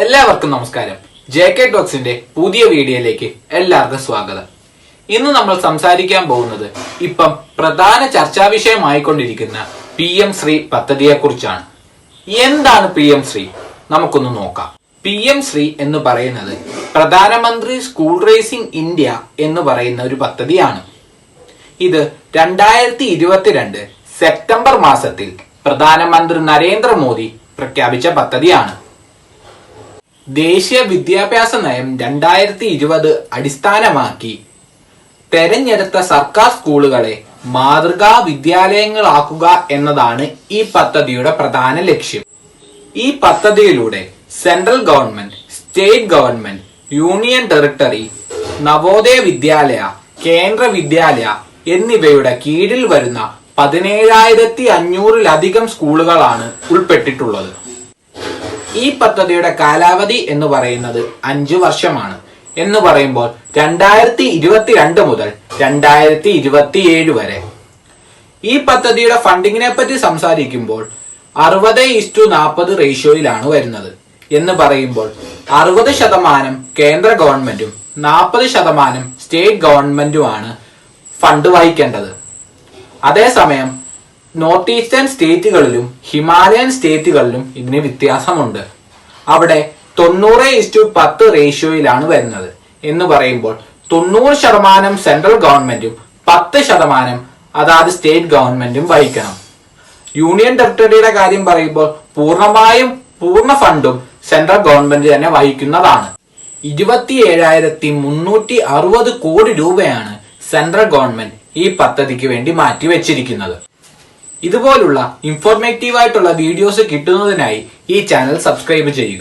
എല്ലാവർക്കും നമസ്കാരം. J K ടോക്സിന്റെ പുതിയ വീഡിയോയിലേക്ക് എല്ലാവർക്കും സ്വാഗതം. ഇന്ന് നമ്മൾ സംസാരിക്കാൻ പോകുന്നത് ഇപ്പം പ്രധാന ചർച്ചാ വിഷയമായിക്കൊണ്ടിരിക്കുന്ന പി എം ശ്രീ പദ്ധതിയെ കുറിച്ചാണ് എന്താണ് പി എം ശ്രീ? നമുക്കൊന്ന് നോക്കാം. പി എം ശ്രീ എന്ന് പറയുന്നത് പ്രധാനമന്ത്രി സ്കൂൾ റേസിംഗ് ഇന്ത്യ എന്ന് പറയുന്ന ഒരു പദ്ധതിയാണ്. ഇത് രണ്ടായിരത്തി ഇരുപത്തിരണ്ട് സെപ്റ്റംബർ മാസത്തിൽ പ്രധാനമന്ത്രി നരേന്ദ്രമോദി പ്രഖ്യാപിച്ച പദ്ധതിയാണ്. ദേശീയ വിദ്യാഭ്യാസ നയം രണ്ടായിരത്തി ഇരുപത് അടിസ്ഥാനമാക്കി തെരഞ്ഞെടുത്ത സർക്കാർ സ്കൂളുകളെ മാതൃകാ വിദ്യാലയങ്ങളാക്കുക എന്നതാണ് ഈ പദ്ധതിയുടെ പ്രധാന ലക്ഷ്യം. ഈ പദ്ധതിയിലൂടെ central government state government union territory Navodaya Vidyalaya Kendra Vidyalaya എന്നിവയുടെ കീഴിൽ വരുന്ന പതിനേഴായിരത്തി അഞ്ഞൂറിലധികം സ്കൂളുകളാണ് ഉൾപ്പെട്ടിട്ടുള്ളത്. ഈ പദ്ധതിയുടെ കാലാവധി എന്ന് പറയുന്നത് അഞ്ചു വർഷമാണ് എന്ന് പറയുമ്പോൾ രണ്ടായിരത്തി ഇരുപത്തിരണ്ട് മുതൽ രണ്ടായിരത്തി ഇരുപത്തിയേഴ് വരെ. ഈ പദ്ധതിയുടെ ഫണ്ടിങ്ങിനെ പറ്റി സംസാരിക്കുമ്പോൾ അറുപത് ഇസ്റ്റു നാൽപ്പത് റേഷ്യോയിലാണ് വരുന്നത് എന്ന് പറയുമ്പോൾ അറുപത് ശതമാനം കേന്ദ്ര ഗവൺമെന്റും നാൽപ്പത് ശതമാനം സ്റ്റേറ്റ് ഗവൺമെന്റുമാണ് ഫണ്ട് വഹിക്കേണ്ടത്. അതേസമയം നോർത്ത് ഈസ്റ്റേൺ സ്റ്റേറ്റുകളിലും ഹിമാലയൻ സ്റ്റേറ്റുകളിലും ഇതിന് വ്യത്യാസമുണ്ട്. അവിടെ തൊണ്ണൂറ് ഇസ്റ്റു പത്ത് റേഷ്യോയിലാണ് വരുന്നത് എന്ന് പറയുമ്പോൾ തൊണ്ണൂറ് ശതമാനം സെൻട്രൽ ഗവൺമെന്റും പത്ത് ശതമാനം അതാത് സ്റ്റേറ്റ് ഗവൺമെന്റും വഹിക്കണം. യൂണിയൻ ടെറിട്ടറിയുടെ കാര്യം പറയുമ്പോൾ പൂർണമായും പൂർണ ഫണ്ടും സെൻട്രൽ ഗവൺമെന്റ് തന്നെ വഹിക്കുന്നതാണ്. ഇരുപത്തി ഏഴായിരത്തി മുന്നൂറ്റി അറുപത് കോടി രൂപയാണ് സെൻട്രൽ ഗവൺമെന്റ് ഈ പദ്ധതിക്ക് വേണ്ടി മാറ്റിവെച്ചിരിക്കുന്നത്. ഇതുപോലുള്ള ഇൻഫോർമേറ്റീവ് ആയിട്ടുള്ള വീഡിയോസ് കിട്ടുന്നതിനായി ഈ ചാനൽ സബ്സ്ക്രൈബ് ചെയ്യുക.